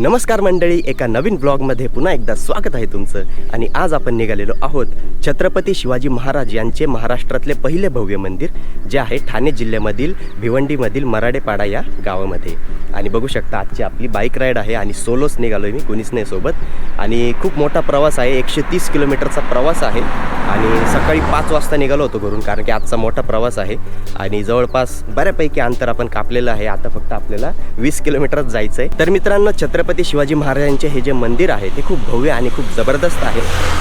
नमस्कार मंडळी एका नवीन ब्लॉगमध्ये पुन्हा एकदा स्वागत आहे तुमचं. आणि आज आपण निघालेलो आहोत छत्रपती शिवाजी महाराज यांचे महाराष्ट्रातले पहिले भव्य मंदिर जे आहे ठाणे जिल्ह्यामधील भिवंडीमधील मराडेपाडा या गावामध्ये. आणि बघू शकता आजची आपली बाईक राईड आहे आणि सोलोच निघालो आहे मी कुणीच नाही सोबत. आणि खूप मोठा प्रवास आहे एकशे तीस किलोमीटरचा प्रवास आहे. आणि सकाळी पाच वाजता निघालो होतो घरून कारण की आजचा मोठा प्रवास आहे. आणि जवळपास बऱ्यापैकी अंतर आपण कापलेलं आहे आता फक्त आपल्याला वीस किलोमीटरच जायचं आहे तर मित्रांनो छत्रपती शिवाजी महाराजांचे हे जे मंदिर आहे ते खूप भव्य आणि खूप जबरदस्त आहे.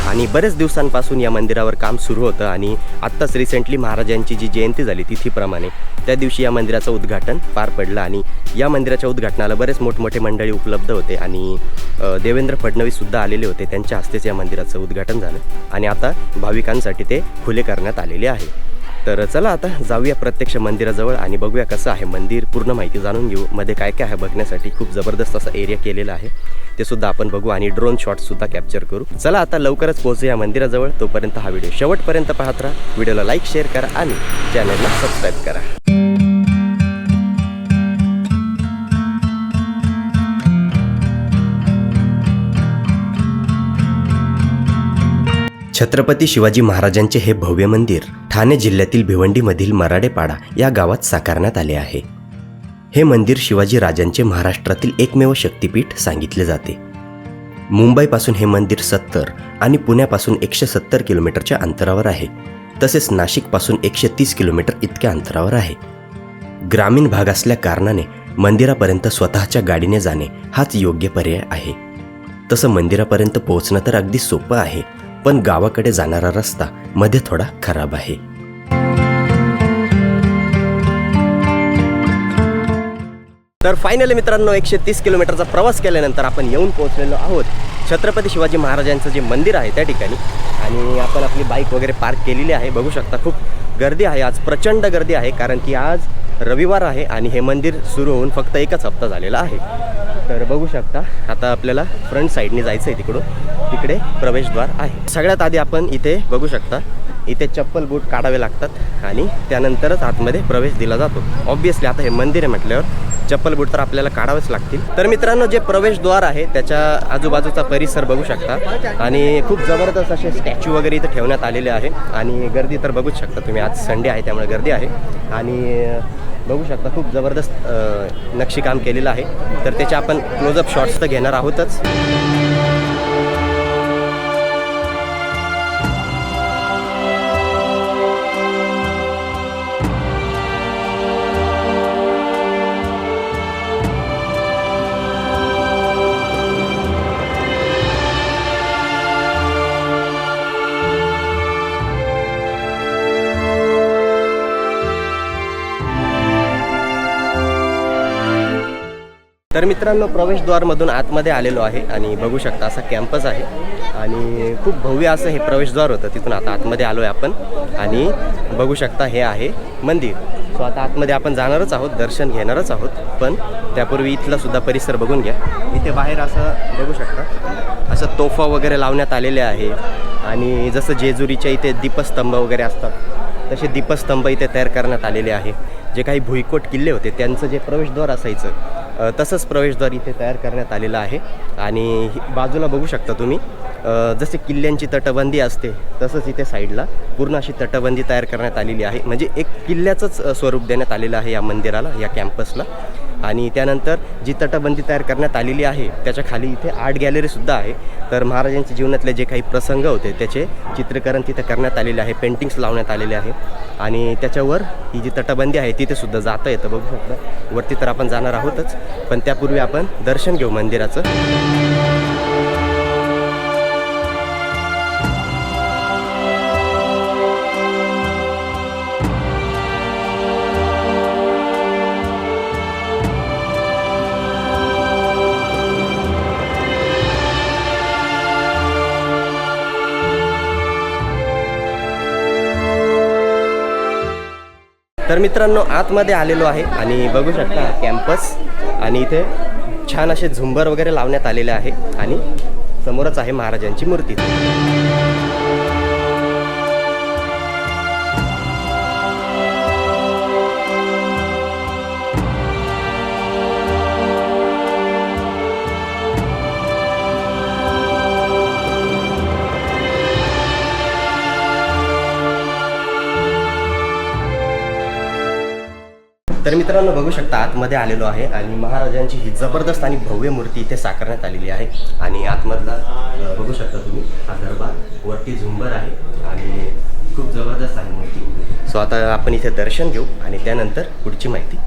आणि बरेच दिवसांपासून या मंदिरावर काम सुरू होतं आणि आत्ताच रिसेंटली महाराजांची जी जयंती झाली तिथीप्रमाणे त्या दिवशी या मंदिराचं उद्घाटन पार पडलं आणि या मंदिराच्या उद्घाटनाला बरेच मोठमोठे मंडळी उपलब्ध होते आणि देवेंद्र फडणवीससुद्धा आलेले होते. त्यांच्या हस्तेच या मंदिराचं उद्घाटन झालं आणि आता भाविकांसाठी ते खुले करण्यात आलेले आहे. तर चला आता जाऊया प्रत्यक्ष मंदिराजवळ आणि बघूया कसं आहे मंदिर. पूर्ण माहिती जाणून घेऊ. मध्ये काय काय आहे बघण्यासाठी खूप जबरदस्त असा एरिया केलेला आहे. ते सुद्धा आपण बघू आणि ड्रोन शॉटसुद्धा कॅप्चर करू. चला आता लवकरच पोहोचूया मंदिराजवळ. तोपर्यंत हा व्हिडिओ शेवटपर्यंत पाहत राहा. व्हिडिओला लाईक शेअर करा आणि चॅनलला सबस्क्राईब करा. छत्रपती शिवाजी महाराजांचे हे भव्य मंदिर ठाणे जिल्ह्यातील भिवंडीमधील मराडेपाडा या गावात साकारण्यात आले आहे. हे मंदिर शिवाजी राजांचे महाराष्ट्रातील एकमेव शक्तिपीठ सांगितले जाते. मुंबईपासून हे मंदिर सत्तर आणि पुण्यापासून एकशे सत्तर किलोमीटरच्या अंतरावर आहे. तसेच नाशिकपासून एकशे तीस किलोमीटर इतक्या अंतरावर आहे. ग्रामीण भाग असल्या कारणाने मंदिरापर्यंत स्वतःच्या गाडीने जाणे हाच योग्य पर्याय आहे. तसं मंदिरापर्यंत पोहोचणं तर अगदी सोपं आहे. पण गावाकडे जाणारा रस्ता मध्ये थोडा खराब आहे. तर फायनली मित्रांनो एकशे तीस किलोमीटरचा प्रवास केल्यानंतर आपण येऊन पोहोचलेलो आहोत छत्रपती शिवाजी महाराजांचं जे मंदिर आहे त्या ठिकाणी. आणि आपण आपली बाईक वगैरे पार्क केलेली आहे. बघू शकता खूप गर्दी आहे आज प्रचंड गर्दी आहे कारण की आज रविवार आहे आणि हे मंदिर सुरू होऊन फक्त एकच हप्ता झालेला आहे. तर बघू शकता आता आपल्याला फ्रंट साईडने जायचं आहे तिकडून. तिकडे प्रवेशद्वार आहे. सगळ्यात आधी आपण इथे बघू शकता इथे चप्पल बूट काढावे लागतात आणि त्यानंतरच आतमध्ये प्रवेश दिला जातो. ऑब्विसली आता हे मंदिर आहे म्हटल्यावर चप्पल बूट तर आपल्याला काढावेच लागतील. तर मित्रांनो जे प्रवेशद्वार आहे त्याच्या आजूबाजूचा परिसर बघू शकता. आणि खूप जबरदस्त असे स्टॅच्यू वगैरे इथं ठेवण्यात आलेले आहे. आणि गर्दी तर बघूच शकता तुम्ही. आज संडे आहे त्यामुळे गर्दी आहे. आणि बघू शकता खूप जबरदस्त नक्षीकाम केलेलं आहे. तर त्याचे आपण क्लोजअप शॉट्स तर घेणार आहोतच. तर मित्रांनो प्रवेशद्वारमधून आतमध्ये आलेलो आहे आणि बघू शकता असा कॅम्पस आहे. आणि खूप भव्य असं हे प्रवेशद्वार होतं. तिथून आता आतमध्ये आलो आहे आपण. आणि बघू शकता हे आहे मंदिर. सो आता आतमध्ये आपण जाणारच आहोत दर्शन घेणारच आहोत. पण त्यापूर्वी इथला सुद्धा परिसर बघून घ्या. इथे बाहेर असं बघू शकता असं तोफा वगैरे लावण्यात आलेले आहे. आणि जसं जेजुरीच्या इथे दीपस्तंभ वगैरे असतात तसे दीपस्तंभ इथे तयार करण्यात आलेले आहे. जे काही भुईकोट किल्ले होते त्यांचं जे प्रवेशद्वार असायचं तसंच प्रवेशद्वार इथे तयार करण्यात आलेलं आहे. आणि बाजूला बघू शकता तुम्ही. जसे किल्ल्यांची तटबंदी असते तसंच इथे साईडला पूर्ण अशी तटबंदी तयार करण्यात आलेली आहे. म्हणजे एक किल्ल्याचंच स्वरूप देण्यात आलेलं आहे या मंदिराला या कॅम्पसला आणि त्यानंतर जी तटबंदी तयार करण्यात आलेली आहे त्याच्याखाली इथे आर्ट गॅलरीसुद्धा आहे. तर महाराजांच्या जीवनातले जे काही प्रसंग होते त्याचे चित्रीकरण तिथे करण्यात आलेले आहे पेंटिंग्स लावण्यात आलेले आहे. आणि त्याच्यावर ही जी तटबंदी आहे तिथेसुद्धा जाता येतं बघू शकता. वरती तर आपण जाणार आहोतच पण त्यापूर्वी आपण दर्शन घेऊ मंदिराचं. तर मित्रांनो आतमध्ये आलेलो आहे आणि बघू शकता कॅम्पस आणि इथे छान असे झुंबर वगैरे लावण्यात आलेले आहे आणि समोरच आहे महाराजांची मूर्ती. मित्रांनो बघू शकता आतमध्ये आलेलो आहे आणि महाराजांची ही जबरदस्त आणि भव्य मूर्ती इथे साकारण्यात आलेली आहे. आणि आतमधला बघू शकता तुम्ही हा दरबार वरती झुंबर आहे आणि खूप जबरदस्त आहे मूर्ती. सो आता आपण इथे दर्शन घेऊ आणि त्यानंतर पुढची माहिती.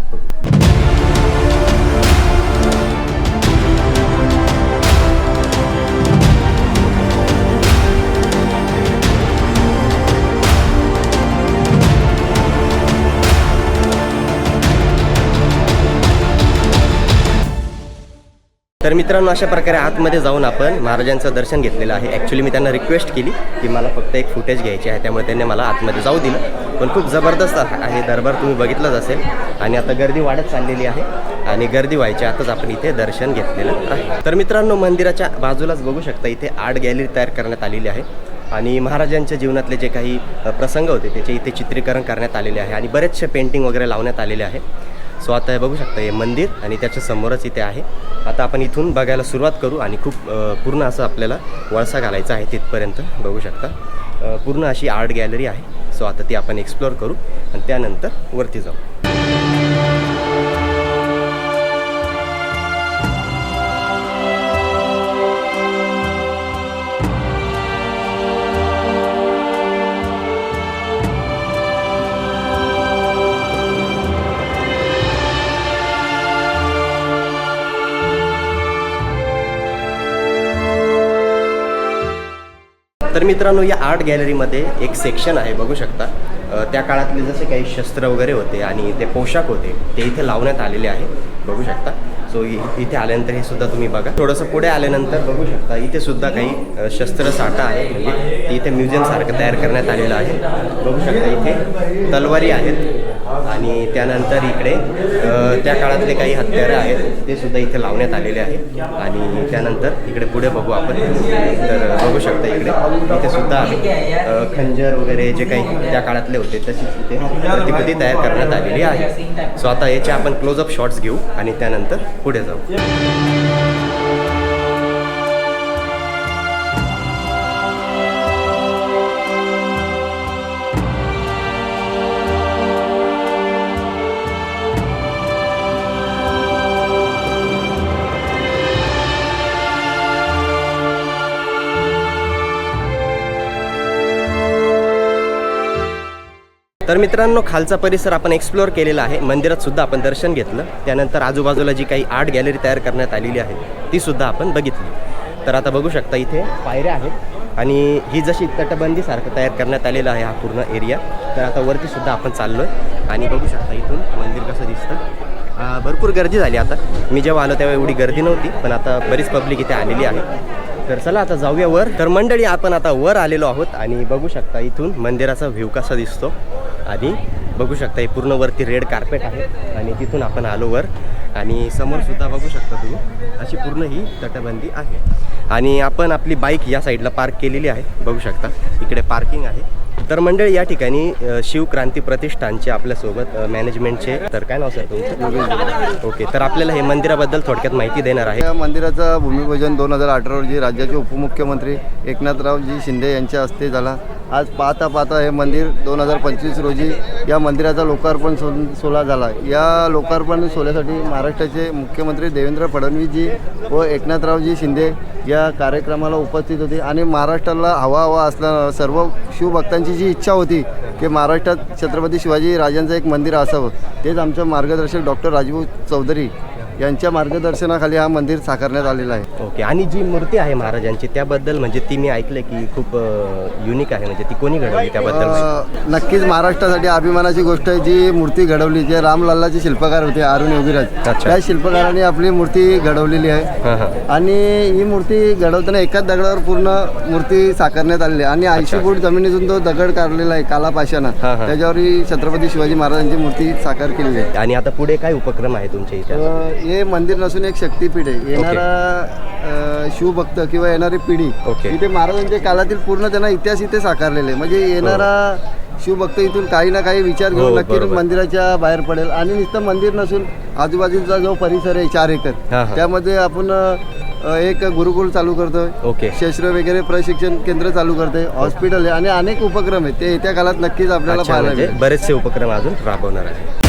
तर मित्रांनो अशा प्रकारे आतमध्ये जाऊन आपण महाराजांचं दर्शन घेतलेलं आहे. ॲक्च्युली मी त्यांना रिक्वेस्ट केली की मला फक्त एक फुटेज घ्यायची आहे त्यामुळे त्यांनी मला आतमध्ये जाऊ दिलं. पण खूप जबरदस्त आहे दरबार तुम्ही बघितलंच असेल. आणि आता गर्दी वाढत चाललेली आहे आणि गर्दी व्हायची आताच आपण इथे दर्शन घेतलेलं आहे. तर मित्रांनो मंदिराच्या बाजूलाच बघू शकता इथे आर्ट गॅलरी तयार करण्यात आलेली आहे. आणि महाराजांच्या जीवनातले जे काही प्रसंग होते त्याचे इथे चित्रीकरण करण्यात आलेले आहे. आणि बरेचसे पेंटिंग वगैरे लावण्यात आलेले आहे. सो आता हे बघू शकता हे मंदिर आणि त्याच्या समोरच इथे आहे. आता आपण इथून बघायला सुरुवात करू आणि खूप पूर्ण असं आपल्याला वळसा घालायचा आहे तिथपर्यंत बघू शकता. पूर्ण अशी आर्ट गॅलरी आहे. सो आता ती आपण एक्सप्लोअर करू आणि त्यानंतर वरती जाऊ. तर मित्रांनो या आर्ट गॅलरीमध्ये एक सेक्शन आहे बघू शकता. त्या काळातले जसे काही शस्त्र वगैरे होते आणि ते पोशाख होते ते इथे लावण्यात आलेले आहे बघू शकता. सो इ- इथे आल्यानंतर हे सुद्धा तुम्ही बघा. थोडंसं पुढे आल्यानंतर बघू शकता इथे सुद्धा काही शस्त्रसाठा शस्त्र साठा आहे म्हणजे इथे म्युझियमसारखं तयार करण्यात आलेलं आहे. बघू शकता इथे तलवारी आहेत. आणि त्यानंतर इकडे त्या काळातले काही हत्यारं आहेत ते सुद्धा इथे लावण्यात आलेले आहे आणि त्यानंतर इकडे पुढे बघू आपण. तर बघू शकता इकडे इथे सुद्धा आम्ही खंजर वगैरे जे काही त्या काळातले होते तशीच इथे प्रतिकृती तयार करण्यात आलेली आहे. सो आता याचे आपण क्लोजअप शॉट्स घेऊ आणि त्यानंतर पुढे जाऊ तर मित्रांनो खालचा परिसर आपण एक्सप्लोअर केलेला आहे. मंदिरात सुद्धा आपण दर्शन घेतलं. त्यानंतर आजूबाजूला जी काही आर्ट गॅलरी तयार करण्यात आलेली आहे ती सुद्धा आपण बघितली. तर आता बघू शकता इथे पायऱ्या आहेत. आणि ही जशी तटबंदीसारखं तयार करण्यात आलेलं आहे हा पूर्ण एरिया तर आता वरती सुद्धा आपण चाललो आहे आणि बघू शकता इथून मंदिर कसं दिसतं. भरपूर गर्दी झाली आता. मी जेव्हा आलो तेव्हा एवढी गर्दी नव्हती पण आता बरीच पब्लिक इथे आलेली आहे. तर चला आता जाऊया वर. तर मंडळी आपण आता वर आलेलो आहोत आणि बघू शकता इथून मंदिराचा व्ह्यू कसा दिसतो. आणि बघू शकता हे पूर्ण वरती रेड कार्पेट आहे आणि तिथून आपण आलो वर. आणि समोर सुद्धा बघू शकता तुम्ही अशी पूर्ण ही तटबंदी आहे. आणि आपण आपली बाईक या साईडला पार्क केलेली आहे बघू शकता. इकडे पार्किंग आहे. तर मंडळी या ठिकाणी शिवक्रांती प्रतिष्ठानचे आपल्यासोबत मॅनेजमेंटचे तर काय नाव सर तुमचं? ओके तर आपल्याला हे मंदिराबद्दल थोडक्यात माहिती देणार आहे. या मंदिराचं भूमिपूजन दोन हजार अठरा रोजी राज्याचे उपमुख्यमंत्री एकनाथरावजी शिंदे यांच्या हस्ते झाला. आज पाहता पाहता हे मंदिर दोन हजार पंचवीस रोजी या मंदिराचा लोकार्पण सो सोहळा झाला. या लोकार्पण सोहळ्यासाठी महाराष्ट्राचे मुख्यमंत्री देवेंद्र फडणवीसजी व एकनाथरावजी शिंदे या कार्यक्रमाला उपस्थित होते आणि महाराष्ट्राला हवा हवा असला सर्व शिवभक्तांची जी इच्छा होती की महाराष्ट्रात छत्रपती शिवाजी राजांचं एक मंदिर असावं तेच आमचं मार्गदर्शक डॉक्टर राजीव चौधरी यांच्या मार्गदर्शनाखाली हा मंदिर साकारण्यात आलेला आहे. ओके आणि जी मूर्ती आहे महाराजांची त्याबद्दल म्हणजे ती मी ऐकलं की खूप युनिक आहे. म्हणजे ती कोणी घडवली त्याबद्दल? अ, नक्कीच महाराष्ट्रासाठी अभिमानाची गोष्ट आहे जी मूर्ती घडवली जे रामलल्लाचे शिल्पकार होते अरुण योगीराज. अच्छा. त्या शिल्पकारांनी आपली मूर्ती घडवलेली आहे. हां हां. आणि ही मूर्ती घडवताना एकाच दगडावर पूर्ण मूर्ती साकारण्यात आलेली आहे. आणि ऐंशी फूट जमिनीतून तो दगड काढलेला आहे काला पाशाना हा, हा. त्याच्यावर ही छत्रपती शिवाजी महाराजांची मूर्ती साकार केलेली आहे. आणि आता पुढे काय उपक्रम आहे तुमच्या इथे? अ, हे मंदिर नसून एक शक्तीपीठ आहे. येणारा शिवभक्त किंवा येणारी पिढी. इथे महाराजांच्या काळातील पूर्ण त्यांना इतिहास इथे साकारलेले आहे. म्हणजे येणारा शिवभक्त इथून काही ना काही विचार हो, घेऊन नक्की बरोबर. मंदिराच्या बाहेर पडेल. आणि नुसतं मंदिर नसून आजूबाजूचा जो परिसर आहे चार हा, एकर हा. त्यामध्ये आपण एक गुरुकुल चालू करतोय. ओके. शस्त्र वगैरे प्रशिक्षण केंद्र चालू करतोय. हॉस्पिटल आहे आणि अनेक उपक्रम आहेत. ते येत्या काळात नक्कीच आपल्याला पाहायला म्हणजे बरेचसे उपक्रम अजून राबवणार आहे.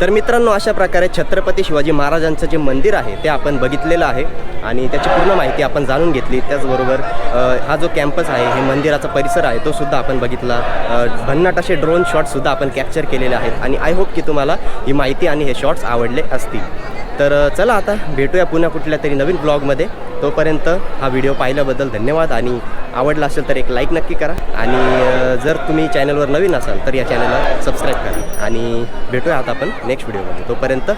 तर मित्रांनो अशा प्रकारे छत्रपती शिवाजी महाराजांचं जे मंदिर आहे ते आपण बघितलेलं आहे आणि त्याची पूर्ण माहिती आपण जाणून घेतली. त्याचबरोबर हा जो कॅम्पस आहे हे मंदिराचा परिसर आहे तो सुद्धा आपण बघितला. भन्नाट असे ड्रोन शॉट्ससुद्धा आपण कॅप्चर केलेले आहेत आणि आय होप की तुम्हाला ही माहिती आणि हे शॉट्स आवडले असतील. तर चला आता भेटूया पुन्हा कुठल्या तरी नवीन ब्लॉगमध्ये तोपर्यंत हा व्हिडिओ पाहिल्याबद्दल धन्यवाद आणि आवडला असेल तर एक लाईक नक्की करा. आणि जर तुम्ही चॅनलवर नवीन असाल तर या चॅनलला सबस्क्राईब करा. आणि भेटूया आता आपण नेक्स्ट व्हिडिओमध्ये तोपर्यंत